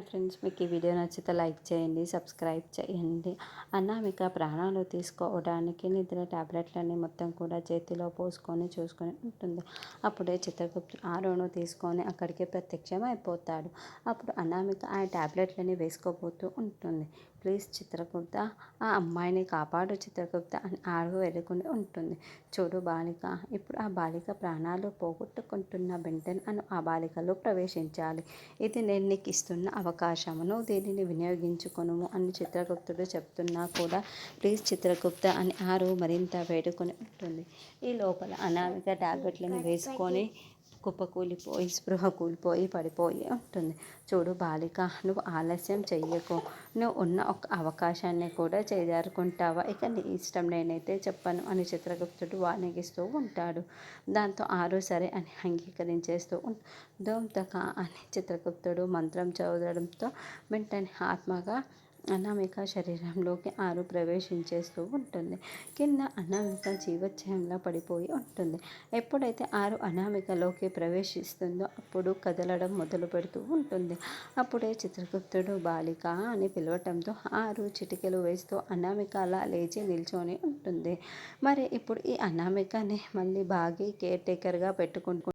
Friends మీకు ఈ video నచ్చితే లైక్ చేయండి సబ్స్క్రైబ్ చేయండి. అనామిక ప్రాణాలు తీసుకోవడానికి నిద్ర ట్యాబ్లెట్లన్నీ మొత్తం కూడా చేతిలో పోసుకొని చూసుకొని ఉంటుంది. అప్పుడే చిత్రగుప్తుడు ఆరోను తీసుకొని అక్కడికి ప్రత్యక్షం అయిపోతాడు అప్పుడు అనామిక ఆ ట్యాబ్లెట్లని వేసుకోబోతూ ఉంటుంది. ప్లీజ్ చిత్రగుప్త ఆ అమ్మాయిని కాపాడు చిత్రగుప్త అని ఆరు వెళ్ళుకుని ఉంటుంది. చూడు బాలిక ఇప్పుడు ఆ బాలిక ప్రాణాలు పోగొట్టుకుంటున్న బెంటన్ అను ఆ బాలికలో ప్రవేశించాలి. ఇది నేను నీకు ఇస్తున్న అవకాశమును దీనిని వినియోగించుకును అని చిత్రగుప్తుడు చెప్తున్నా కూడా. ప్లీజ్ చిత్రగుప్త అని ఆరు మరింత వేడుకొని ఉంటుంది. ఈ లోపల అనామిక టాబ్లెట్లను వేసుకొని కుప్పకూలిపోయి స్పృహ కూలిపోయి పడిపోయి ఉంటుంది. చూడు బాలిక నువ్వు ఆలస్యం చెయ్యకు. నువ్వు ఉన్న ఒక అవకాశాన్ని కూడా చేజారుకుంటావా? ఇక నీ ఇష్టం నేనైతే చెప్పను అని చిత్రగుప్తుడు వానగిస్తూ ఉంటాడు. దాంతో ఆరు సరే అని అంగీకరించేస్తూ దోంతక అని చిత్రగుప్తుడు మంత్రం చదవడంతో వెంటనే ఆత్మగా అనామిక శరీరంలోకి ఆరు ప్రవేశించేస్తూ ఉంటుంది. కింద అనామిక జీవోత్సయంలో పడిపోయి ఉంటుంది. ఎప్పుడైతే ఆరు అనామికలోకి ప్రవేశిస్తుందో అప్పుడు కదలడం మొదలు పెడుతూ ఉంటుంది. అప్పుడే చిత్రగుప్తుడు బాలిక అని పిలవటంతో ఆరు చిటికెలు వేస్తూ అనామిక అలా లేచి నిల్చొని ఉంటుంది. మరి ఇప్పుడు ఈ అనామికని మళ్ళీ బాగి కేర్ టేకర్గా పెట్టుకుంటు